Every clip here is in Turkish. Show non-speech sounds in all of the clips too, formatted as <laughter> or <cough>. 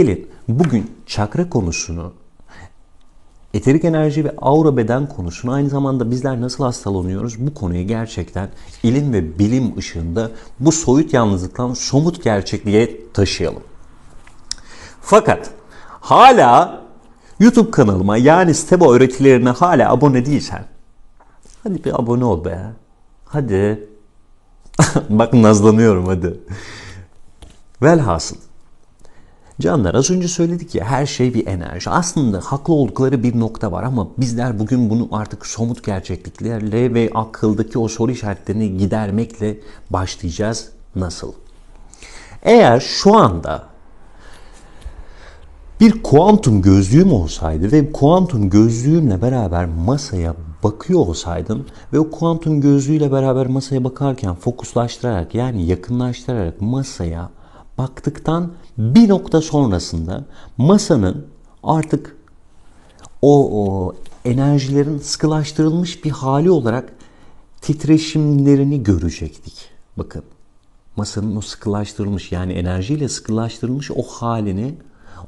Gelin bugün çakra konusunu, eterik enerji ve aura beden konusunu aynı zamanda bizler nasıl hastalanıyoruz bu konuyu gerçekten ilim ve bilim ışığında bu soyut yalnızlıktan somut gerçekliğe taşıyalım. Fakat hala YouTube kanalıma yani Stebo öğretilerine hala abone değilsen hadi bir abone ol be. Hadi. <laughs> Bak nazlanıyorum hadi. Velhasıl Canlar az önce söyledik ya her şey bir enerji. Aslında haklı oldukları bir nokta var ama bizler bugün bunu artık somut gerçekliklerle ve akıldaki o soru işaretlerini gidermekle başlayacağız. Nasıl? Eğer şu anda bir kuantum gözlüğüm olsaydı ve kuantum gözlüğümle beraber masaya bakıyor olsaydım ve o kuantum gözlüğüyle beraber masaya bakarken fokuslaştırarak yani yakınlaştırarak masaya baktıktan bir nokta sonrasında masanın artık o, o enerjilerin sıkılaştırılmış bir hali olarak titreşimlerini görecektik. Bakın masanın o sıkılaştırılmış yani enerjiyle sıkılaştırılmış o halini,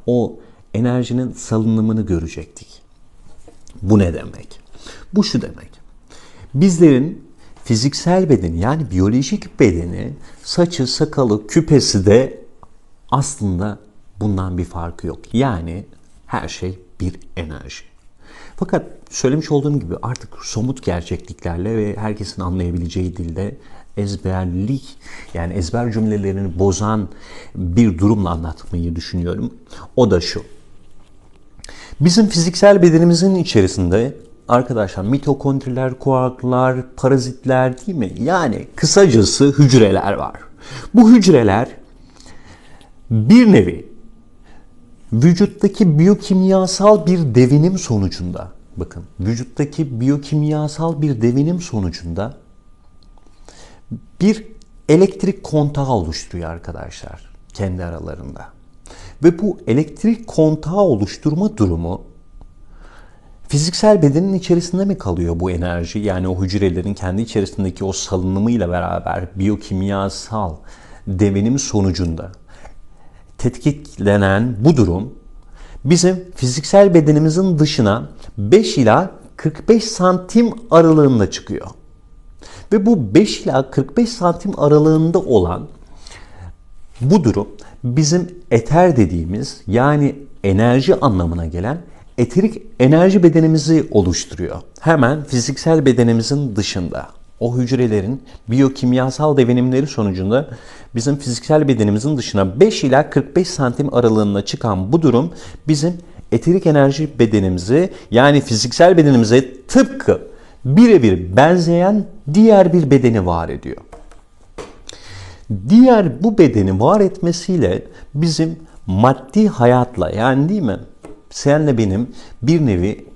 o enerjinin salınımını görecektik. Bu ne demek? Bu şu demek. Bizlerin fiziksel bedeni yani biyolojik bedeni, saçı, sakalı, küpesi de aslında bundan bir farkı yok. Yani her şey bir enerji. Fakat söylemiş olduğum gibi artık somut gerçekliklerle ve herkesin anlayabileceği dilde ezberlik yani ezber cümlelerini bozan bir durumla anlatmayı düşünüyorum. O da şu. Bizim fiziksel bedenimizin içerisinde arkadaşlar mitokondriler, kuarklar, parazitler değil mi? Yani kısacası hücreler var. Bu hücreler bir nevi vücuttaki biyokimyasal bir devinim sonucunda bakın vücuttaki biyokimyasal bir devinim sonucunda bir elektrik kontağı oluşturuyor arkadaşlar kendi aralarında. Ve bu elektrik kontağı oluşturma durumu fiziksel bedenin içerisinde mi kalıyor bu enerji? Yani o hücrelerin kendi içerisindeki o salınımıyla beraber biyokimyasal devinim sonucunda tetkiklenen bu durum bizim fiziksel bedenimizin dışına 5 ila 45 santim aralığında çıkıyor. Ve bu 5 ila 45 santim aralığında olan bu durum bizim eter dediğimiz yani enerji anlamına gelen eterik enerji bedenimizi oluşturuyor. Hemen fiziksel bedenimizin dışında. O hücrelerin biyokimyasal devinimleri sonucunda bizim fiziksel bedenimizin dışına 5 ila 45 santim aralığında çıkan bu durum bizim eterik enerji bedenimizi yani fiziksel bedenimize tıpkı birebir benzeyen diğer bir bedeni var ediyor. Diğer bu bedeni var etmesiyle bizim maddi hayatla yani değil mi? Senle benim bir nevi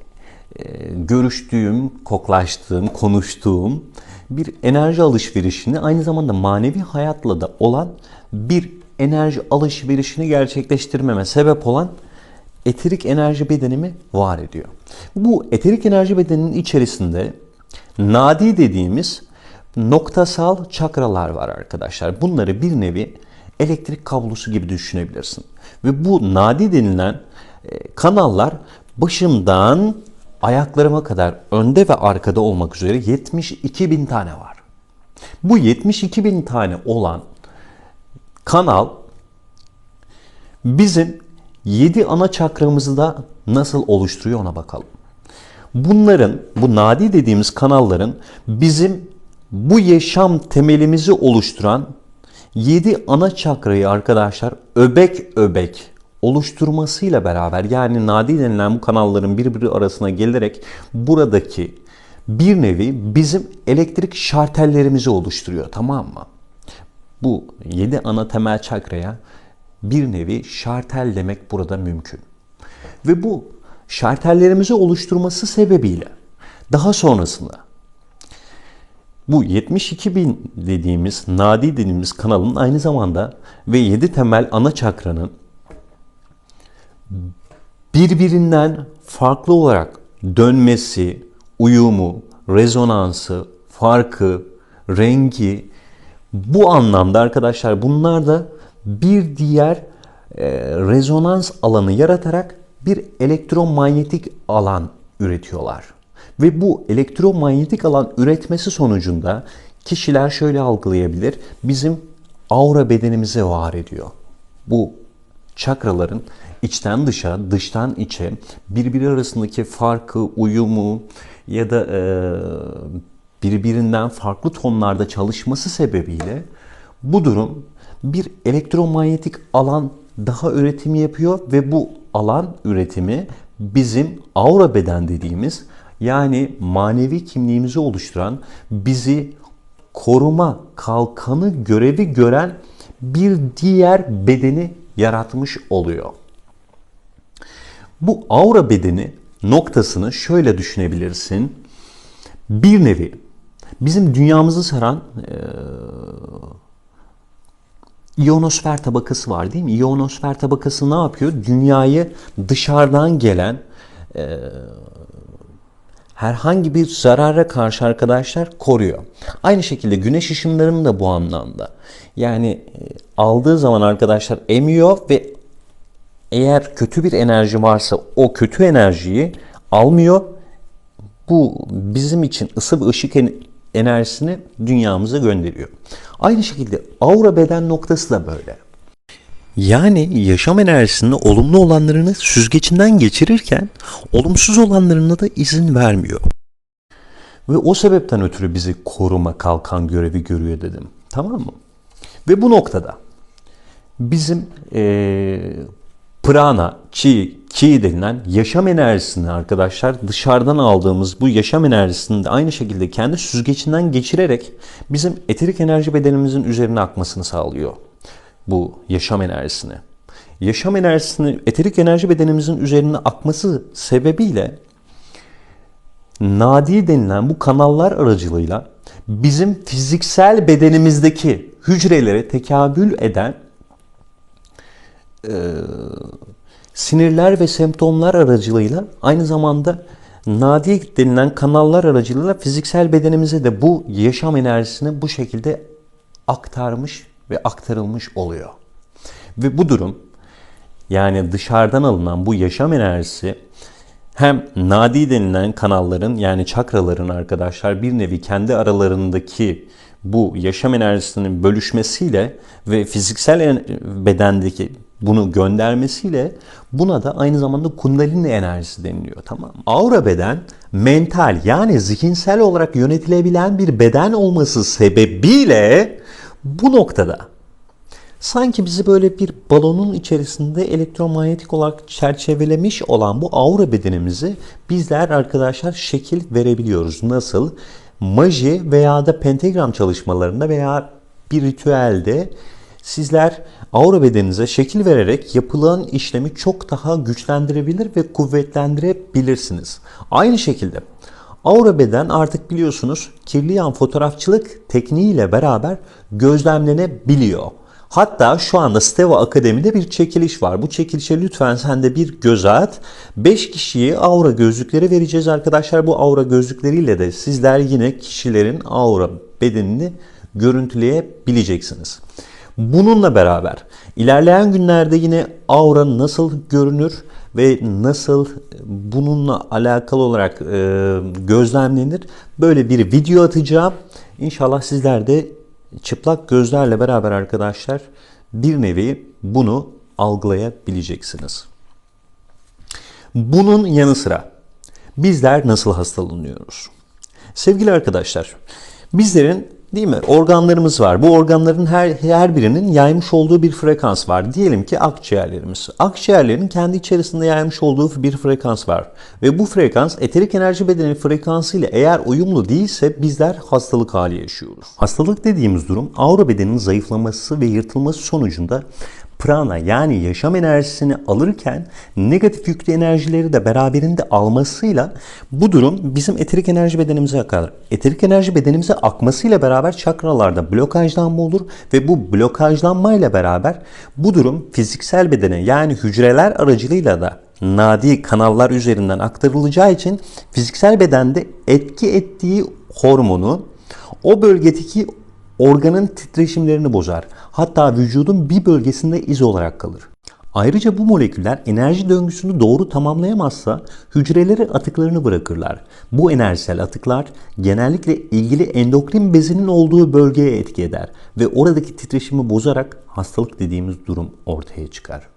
görüştüğüm, koklaştığım, konuştuğum bir enerji alışverişini aynı zamanda manevi hayatla da olan bir enerji alışverişini gerçekleştirmeme sebep olan eterik enerji bedenimi var ediyor. Bu eterik enerji bedeninin içerisinde nadi dediğimiz noktasal çakralar var arkadaşlar. Bunları bir nevi elektrik kablosu gibi düşünebilirsin. Ve bu nadi denilen e, kanallar başımdan ayaklarıma kadar önde ve arkada olmak üzere 72 bin tane var. Bu 72 bin tane olan kanal bizim 7 ana çakramızı da nasıl oluşturuyor ona bakalım. Bunların, bu nadi dediğimiz kanalların bizim bu yaşam temelimizi oluşturan 7 ana çakrayı arkadaşlar öbek öbek oluşturmasıyla beraber yani nadi denilen bu kanalların birbiri arasına gelerek buradaki bir nevi bizim elektrik şartellerimizi oluşturuyor tamam mı? Bu 7 ana temel çakraya bir nevi şartel demek burada mümkün. Ve bu şartellerimizi oluşturması sebebiyle daha sonrasında bu 72 bin dediğimiz, nadi dediğimiz kanalın aynı zamanda ve 7 temel ana çakranın birbirinden farklı olarak dönmesi, uyumu, rezonansı, farkı, rengi bu anlamda arkadaşlar bunlar da bir diğer e, rezonans alanı yaratarak bir elektromanyetik alan üretiyorlar. Ve bu elektromanyetik alan üretmesi sonucunda kişiler şöyle algılayabilir. Bizim aura bedenimize var ediyor. Bu çakraların içten dışa, dıştan içe birbiri arasındaki farkı, uyumu ya da e, birbirinden farklı tonlarda çalışması sebebiyle bu durum bir elektromanyetik alan daha üretimi yapıyor ve bu alan üretimi bizim aura beden dediğimiz yani manevi kimliğimizi oluşturan bizi koruma kalkanı görevi gören bir diğer bedeni yaratmış oluyor. Bu aura bedeni noktasını şöyle düşünebilirsin. Bir nevi bizim dünyamızı saran e, iyonosfer tabakası var değil mi? İyonosfer tabakası ne yapıyor? Dünyayı dışarıdan gelen e, herhangi bir zarara karşı arkadaşlar koruyor. Aynı şekilde güneş ışınlarının da bu anlamda. Yani e, aldığı zaman arkadaşlar emiyor ve eğer kötü bir enerji varsa o kötü enerjiyi almıyor. Bu bizim için ısı ve ışık enerjisini dünyamıza gönderiyor. Aynı şekilde aura beden noktası da böyle. Yani yaşam enerjisinin olumlu olanlarını süzgecinden geçirirken olumsuz olanlarına da izin vermiyor. Ve o sebepten ötürü bizi koruma kalkan görevi görüyor dedim. Tamam mı? Ve bu noktada bizim ee, prana, chi, ki denilen yaşam enerjisini arkadaşlar dışarıdan aldığımız bu yaşam enerjisini de aynı şekilde kendi süzgecinden geçirerek bizim eterik enerji bedenimizin üzerine akmasını sağlıyor. Bu yaşam enerjisini. Yaşam enerjisini eterik enerji bedenimizin üzerine akması sebebiyle nadi denilen bu kanallar aracılığıyla bizim fiziksel bedenimizdeki hücrelere tekabül eden e, sinirler ve semptomlar aracılığıyla aynı zamanda nadi denilen kanallar aracılığıyla fiziksel bedenimize de bu yaşam enerjisini bu şekilde aktarmış ve aktarılmış oluyor. Ve bu durum yani dışarıdan alınan bu yaşam enerjisi hem nadi denilen kanalların yani çakraların arkadaşlar bir nevi kendi aralarındaki bu yaşam enerjisinin bölüşmesiyle ve fiziksel bedendeki bunu göndermesiyle buna da aynı zamanda kundalini enerjisi deniliyor tamam? Aura beden mental yani zihinsel olarak yönetilebilen bir beden olması sebebiyle bu noktada sanki bizi böyle bir balonun içerisinde elektromanyetik olarak çerçevelemiş olan bu aura bedenimizi bizler arkadaşlar şekil verebiliyoruz. Nasıl? Maji veya da pentagram çalışmalarında veya bir ritüelde sizler aura bedeninize şekil vererek yapılan işlemi çok daha güçlendirebilir ve kuvvetlendirebilirsiniz. Aynı şekilde aura beden artık biliyorsunuz kirli yan fotoğrafçılık tekniğiyle beraber gözlemlenebiliyor. Hatta şu anda Steva Akademi'de bir çekiliş var. Bu çekilişe lütfen sen de bir göz at. 5 kişiye aura gözlükleri vereceğiz arkadaşlar. Bu aura gözlükleriyle de sizler yine kişilerin aura bedenini görüntüleyebileceksiniz. Bununla beraber ilerleyen günlerde yine aura nasıl görünür ve nasıl bununla alakalı olarak e, gözlemlenir böyle bir video atacağım. İnşallah sizler de çıplak gözlerle beraber arkadaşlar bir nevi bunu algılayabileceksiniz. Bunun yanı sıra bizler nasıl hastalanıyoruz? Sevgili arkadaşlar, bizlerin değil mi organlarımız var. Bu organların her her birinin yaymış olduğu bir frekans var. Diyelim ki akciğerlerimiz. Akciğerlerin kendi içerisinde yaymış olduğu bir frekans var. Ve bu frekans eterik enerji bedeni frekansı ile eğer uyumlu değilse bizler hastalık hali yaşıyoruz. Hastalık dediğimiz durum aura bedeninin zayıflaması ve yırtılması sonucunda prana yani yaşam enerjisini alırken negatif yüklü enerjileri de beraberinde almasıyla bu durum bizim eterik enerji bedenimize akar. Eterik enerji bedenimize akmasıyla beraber çakralarda blokajlanma olur ve bu blokajlanmayla beraber bu durum fiziksel bedene yani hücreler aracılığıyla da nadi kanallar üzerinden aktarılacağı için fiziksel bedende etki ettiği hormonu o bölgedeki organın titreşimlerini bozar. Hatta vücudun bir bölgesinde iz olarak kalır. Ayrıca bu moleküller enerji döngüsünü doğru tamamlayamazsa hücrelere atıklarını bırakırlar. Bu enerjisel atıklar genellikle ilgili endokrin bezinin olduğu bölgeye etki eder ve oradaki titreşimi bozarak hastalık dediğimiz durum ortaya çıkar.